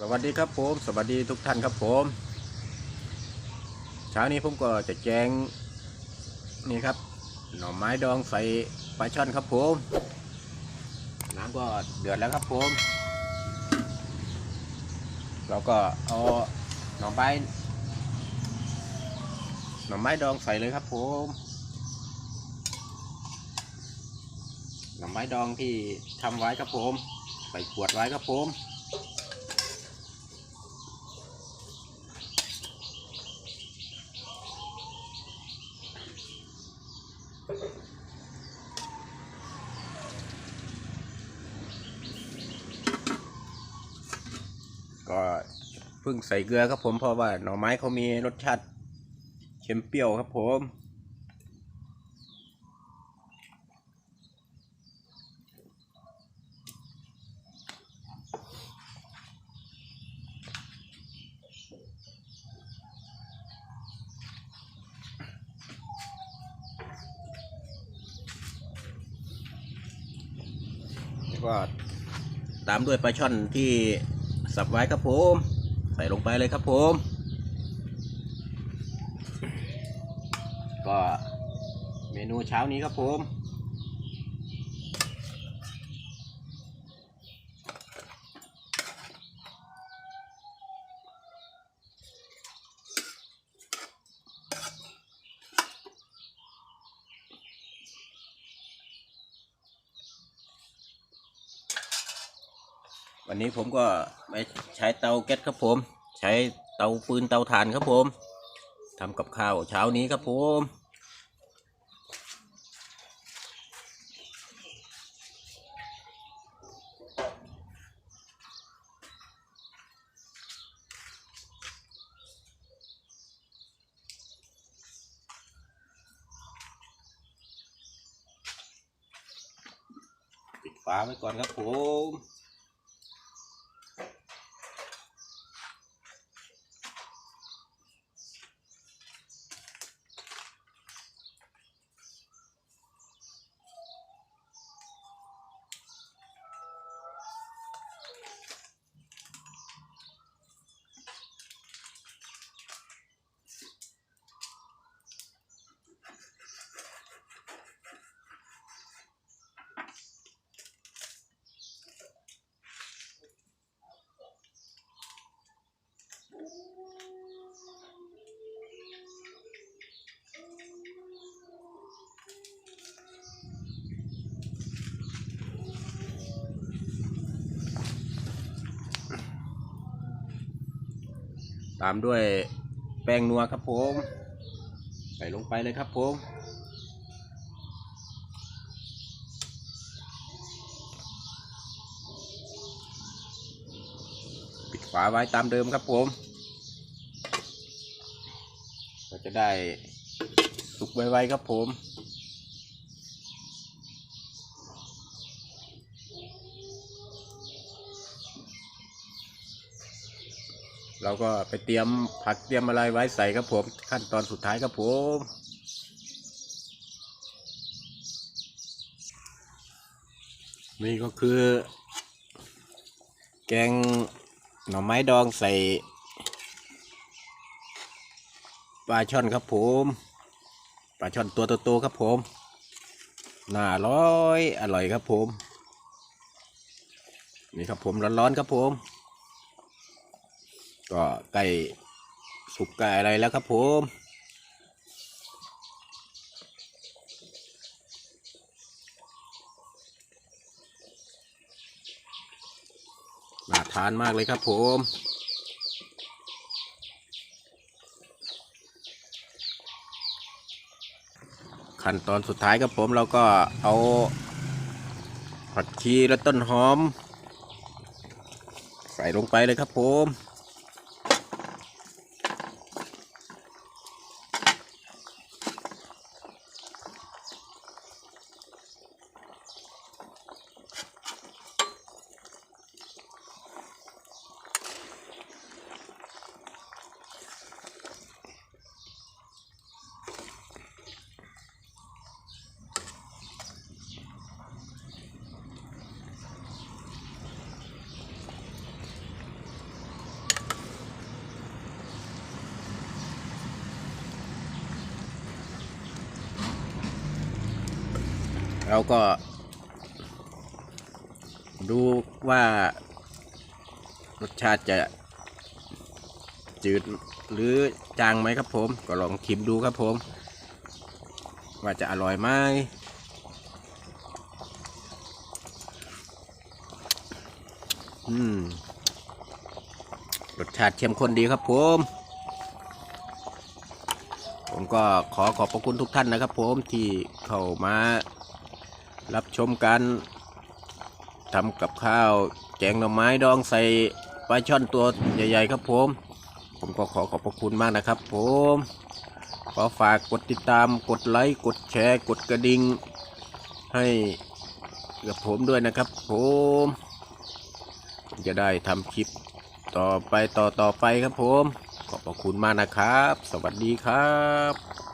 สวัสดีครับผมสวัสดีทุกท่านครับผมเช้านี้ผมก็จะแจงนี่ครับ หน่อไม้ดองใส่ปลาช่อนครับผมน้ำก็เดือดแล้วครับผม เราก็เอาหน่อไม้หน่อไม้ดองใส่เลยครับผมหน่อไม้ดองที่ทำไว้ครับผม ใส่ขวดไว้ครับผม ก็เพิ่งใส่เกลือครับผมเพราะว่าหน่อไม้เขามีรสชาติเค็มเปรี้ยวครับผมแล้วก็ตามด้วยปลาช่อนที่สับไว้ครับผม ใส่ลงไปเลยครับผม ก็เมนูเช้านี้ครับผม วันนี้ผมก็ไม่ใช้เตาแก๊สครับผม ใช้เตาฟืนเตาถ่านครับผมทำกับข้าวเช้านี้ครับผมปิดฝาไว้ก่อนครับผมามด้วยแป้งนัวครับผมใส่ลงไปเลยครับผมปิดฝาไว้ตามเดิมครับผม ก็จะได้สุกไวๆครับผม เราก็ไปเตรียมผักเตรียมอะไรไว้ใส่ครับผมขั้นตอนสุดท้ายครับผมนี่ก็คือ แกงหน่อไม้ดองใส่ปลาช่อนครับผมปลาช่อนตัวโตๆครับผมน่าร่อยอร่อยครับผม นี่ครับผมร้อนๆครับผม ก็ใกล้สุกใกล้อะไรแล้วครับผมน่าทานมากเลยครับผมขั้นตอนสุดท้ายครับผมเราก็เอาผักชีและต้นหอม ใส่ลงไปเลยครับผม เราก็ ดูว่ารสชาติจะจืดหรือจางไหมครับผม ก็ลองชิมดูครับผม ว่าจะอร่อยไหมอืมรสชาติเข้มข้นดีครับผม ผมก็ขอขอบพระคุณทุกท่านนะครับผมที่เข้ามา รับชมการทำกับข้าวแกงหน่อไม้ดองใส่ปลาช่อนตัวใหญ่ ๆ ครับผม ผมก็ขอขอบพระคุณมากนะครับผม ขอฝากกดติดตามกดไลค์กดแชร์ กดกระดิ่งให้กับผมด้วยนะครับผมผมจะได้ทำคลิปต่อไปต่อต่อไปครับผม ขอบพระคุณมากนะครับ สวัสดีครับ